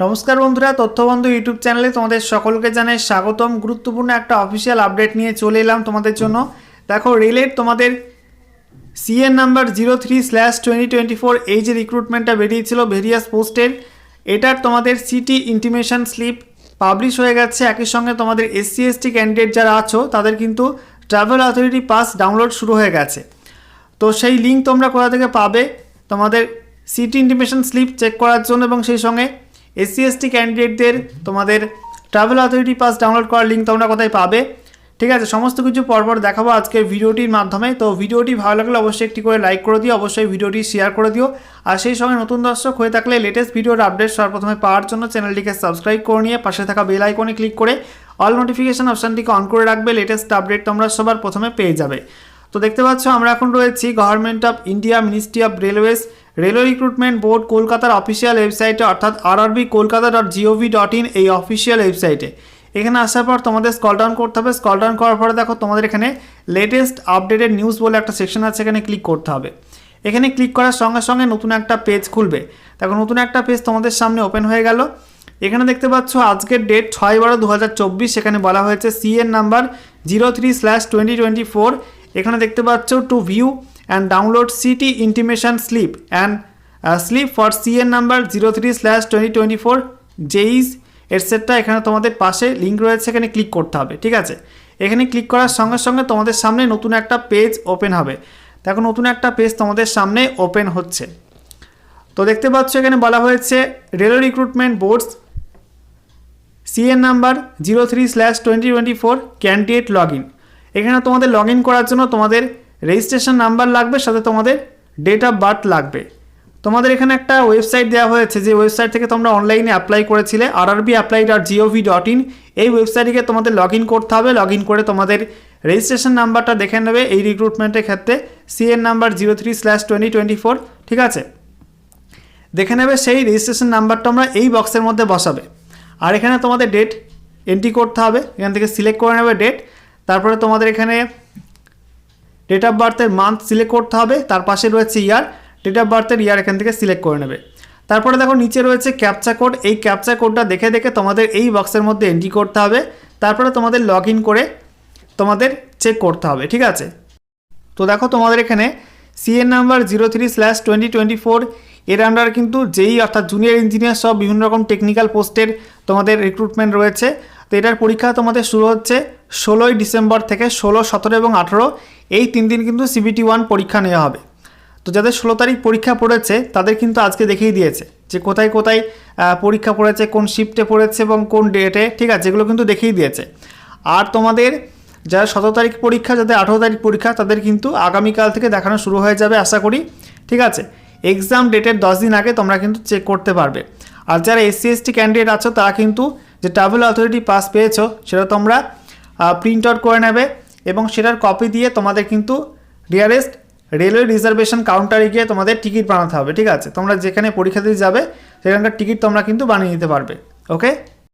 নমস্কার বন্ধুরা, তথ্যবন্ধু ইউটিউব চ্যানেলে তোমাদের সকলকে জানাই স্বাগতম। গুরুত্বপূর্ণ একটা অফিসিয়াল আপডেট নিয়ে চলে এলাম তোমাদের জন্য। দেখো রেলের তোমাদের CEN number zero three slash twenty twenty four এই যে রিক্রুটমেন্টটা বেরিয়েছিল ভেরিয়াস পোস্টের এটার তোমাদের সিটি ইন্টিমেশন স্লিপ পাবলিশ হয়ে গেছে। একই সঙ্গে তোমাদের এসসি এসটি ক্যান্ডিডেট যারা আছো, তাদের কিন্তু ট্রাভেল অথরিটি পাস ডাউনলোড শুরু হয়ে গেছে। তো সেই লিঙ্ক তোমরা কোথা থেকে পাবে? তোমাদের সিটি ইন্টিমেশন স্লিপ চেক করার জন্য এবং সেই সঙ্গে এসসি এসটি ক্যান্ডিডেটদের তোমাদের ট্রাভেল অথরিটি পাস ডাউনলোড করার লিঙ্ক তোমরা কোথায় পাবে। ঠিক আছে, সমস্ত কিছু পরপর দেখাবো আজকের ভিডিওটির মাধ্যমে। তো ভিডিওটি ভালো লাগলে অবশ্যই একটি করে লাইক করে দিও, অবশ্যই ভিডিওটি শেয়ার করে দিও। আর সেই সঙ্গে নতুন দর্শক হয়ে থাকলে লেটেস্ট ভিডিওর আপডেট সর্বপ্রথমে পাওয়ার জন্য চ্যানেলটিকে সাবস্ক্রাইব করে নিয়ে পাশে থাকা বেল আইকনে ক্লিক করে অল নোটিফিকেশন অপশানটিকে অন করে রাখবে। লেটেস্ট আপডেট তোমরা সবার প্রথমে পেয়ে যাবে। তো দেখতে পাচ্ছ, আমরা এখন রয়েছি government of India ministry of railways railway recruitment board কলকাতার অফিসিয়াল ওয়েবসাইটে অর্থাৎ RRB Kolkata dot GOV dot in এই অফিসিয়াল ওয়েবসাইটে এখানে আসার পর তোমাদের স্কল ডাউন করতে হবে। স্কল ডাউন করার পরে দেখো, তোমাদের এখানে লেটেস্ট আপডেটেড নিউজ বলে একটা সেকশন আছে, এখানে ক্লিক করতে হবে। এখানে ক্লিক করার সঙ্গে সঙ্গে নতুন একটা পেজ খুলবে। দেখো, নতুন একটা পেজ তোমাদের সামনে ওপেন হয়ে গেল। এখানে দেখতে পাচ্ছ, আজকের ডেট ছয় বারো দু সেখানে বলা হয়েছে CEN number zero three slash twenty twenty four এখানে দেখতে পাচ্ছ to view and download city intimation slip and slip for CEN number zero three slash twenty twenty four জেইজ etcetera এখানে তোমাদের পাশে লিঙ্ক রয়েছে, এখানে ক্লিক করতে হবে, ঠিক আছে? এখানে ক্লিক করার সঙ্গে সঙ্গে তোমাদের সামনে নতুন একটা পেজ ওপেন হবে। দেখো, নতুন একটা পেজ তোমাদের সামনে ওপেন হচ্ছে। তো দেখতে পাচ্ছ, এখানে বলা হয়েছে railway recruitment boards CEN number zero three slash twenty twenty four candidate log in এখানে তোমাদের লগ ইন করার জন্য তোমাদের রেজিস্ট্রেশন নাম্বার লাগবে, সাথে তোমাদের ডেট অফ বার্থ লাগবে। তোমাদের এখানে একটা ওয়েবসাইট দেওয়া হয়েছে, যে ওয়েবসাইট থেকে তোমরা অনলাইনে অ্যাপ্লাই করেছিলে R RB apply dot GOV dot in এই ওয়েবসাইটে তোমাদের লগ ইন করতে হবে লগ ইন করে তোমাদের রেজিস্ট্রেশন নাম্বারটা দেখে নেবে এই রিক্রুটমেন্টের ক্ষেত্রে CEN number zero three slash twenty twenty four ঠিক আছে? দেখে নেবে সেই রেজিস্ট্রেশন নাম্বারটা আমরা এই বক্সের মধ্যে বসাবে। আর এখানে তোমাদের ডেট এন্ট্রি করতে হবে, এখান থেকে সিলেক্ট করে নেবে ডেট তারপরে তোমাদের এখানে ডেট অফ বার্থের মান্থ সিলেক্ট করতে হবে, তার পাশে রয়েছে ইয়ার ডেট অফ বার্থের ইয়ার এখান থেকে সিলেক্ট করে নেবে। তারপরে দেখো নিচে রয়েছে ক্যাপচা কোড এই ক্যাপচা কোডটা দেখে দেখে তোমাদের এই বক্সের মধ্যে এন্ট্রি করতে হবে, তারপরে তোমাদের লগ করে তোমাদের চেক করতে হবে, ঠিক আছে? তো দেখো তোমাদের এখানে CEN number zero three slash twenty twenty four এর আন্ডার কিন্তু যেই অর্থাৎ জুনিয়র ইঞ্জিনিয়ার সব বিভিন্ন রকম টেকনিক্যাল পোস্টের তোমাদের রিক্রুটমেন্ট রয়েছে। তো এটার পরীক্ষা তোমাদের শুরু হচ্ছে ষোলোই ডিসেম্বর থেকে ষোলো, সতেরো এবং আঠেরো। এই তিন দিন কিন্তু সিবিটি ওয়ান পরীক্ষা নেওয়া হবে। তো যাদের ষোলো তারিখ পরীক্ষা পড়েছে, তাদের কিন্তু আজকে দেখিয়ে দিয়েছে যে কোথায় কোথায় পরীক্ষা পড়েছে, কোন শিফটে পড়েছে এবং কোন ডেটে ঠিক আছে, এগুলো কিন্তু দেখিয়ে দিয়েছে। আর তোমাদের যারা সতেরো তারিখ পরীক্ষা, যাদের আঠেরো তারিখ পরীক্ষা, তাদের কিন্তু আগামীকাল থেকে দেখানো শুরু হয়ে যাবে, আশা করি। ঠিক আছে? এক্সাম ডেটের দশ দিন আগে তোমরা কিন্তু চেক করতে পারবে। আর যারা এসসি এসটি ক্যান্ডিডেট আছো, তারা কিন্তু যে ট্রাভেল অথরিটি পাস পেয়েছ, সেটা তোমরা প্রিন্ট আউট করে নেবে এবং সেটার কপি দিয়ে তোমাদের কিন্তু ডিয়ারেস্ট রেলওয়ে রিজার্ভেশন কাউন্টারে গিয়ে তোমাদের টিকিট বানাতে হবে, ঠিক আছে? তোমরা যেখানে পরীক্ষা দিতে যাবে, সেখানকার টিকিট তোমরা কিন্তু বানিয়ে নিতে পারবে ওকে